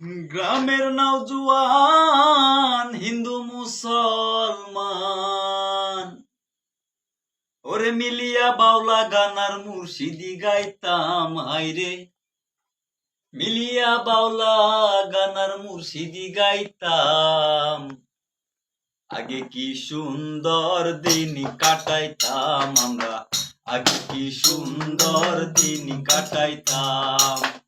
গ্রামের নাও নওজুয়ান হিন্দু, মুসলমান। ওরে মিলিয়া বাউলা গানার মুর্শিদি গাইতাম হাইরে মিলিয়া বাউলা গানার মুর্শিদি গাইতাম। আগে কি সুন্দর দিন কাটাইতাম আমরা, আগে কি সুন্দর দিন কাটাইতাম।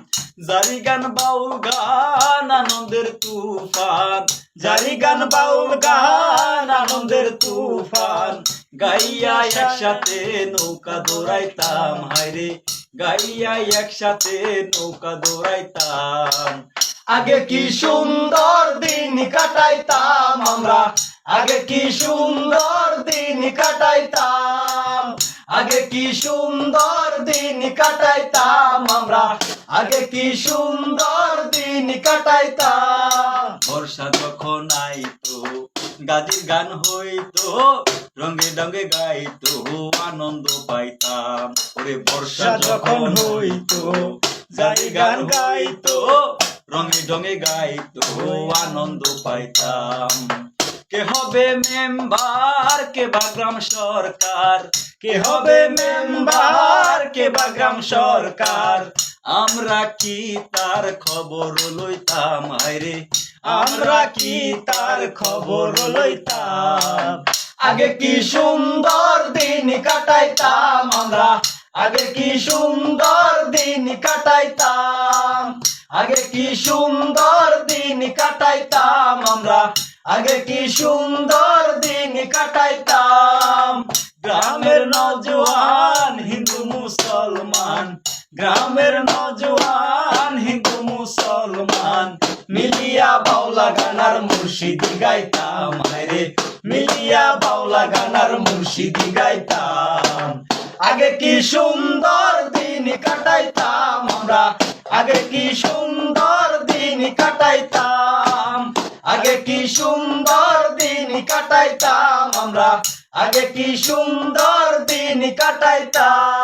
জারি গান বাউল গান, আনন্দের তুফান। জারি গান বাউল গান, আনন্দের তুফান। গাইয়া একসাথে নৌকা দৌড়াইতাম, হায়রে। গাইয়া একসাথে নৌকা দৌড়াইতাম। আগে কি সুন্দর দিন কাটাইতাম আমরা। আগে কি সুন্দর দিন কাটাইতাম। আগে কি সুন্দর দিন কাটাইতাম আমরা। আগে কি সুন্দর দিন কাটাইতাম? বর্ষা যখন আইতো গাজির গান হইতো রঙে ডঙ্গে গাইতো আনন্দ পাইতাম। ওরে বর্ষা যখন হইতো গাজি গান গাইতো রঙে ডঙ্গে গাইতো আনন্দ পাইতাম। কে হবে মেম্বার কে বা গ্রাম সরকার? কে হবে মেম্বার কে বা গ্রাম সরকার? আমরা কি তার খবর লইতাম? আরে আমরা কি তার খবর লইতাম? আগে কি সুন্দর দিন কাটাইতাম আমরা? আগে কি সুন্দর দিন কাটাইতাম? আগে কি সুন্দর দিন কাটাইতাম আমরা? আগে কি সুন্দর দিন গ্রামের নজওয়ান, হিন্দু, মুসলমান, মিলিয়া বাউলা গানার মুর্শিদি গাইতাম। আরে মিলিয়া বাউলা গানার মুর্শিদি গাইতাম। আগে কি সুন্দর দিন কাটাইতাম আমরা, আগে কি সুন্দর দিন কাটাইতাম। আগে কি সুন্দর দিন কাটাইতাম আমরা, আগে কি সুন্দর দিন কাটাইতাম।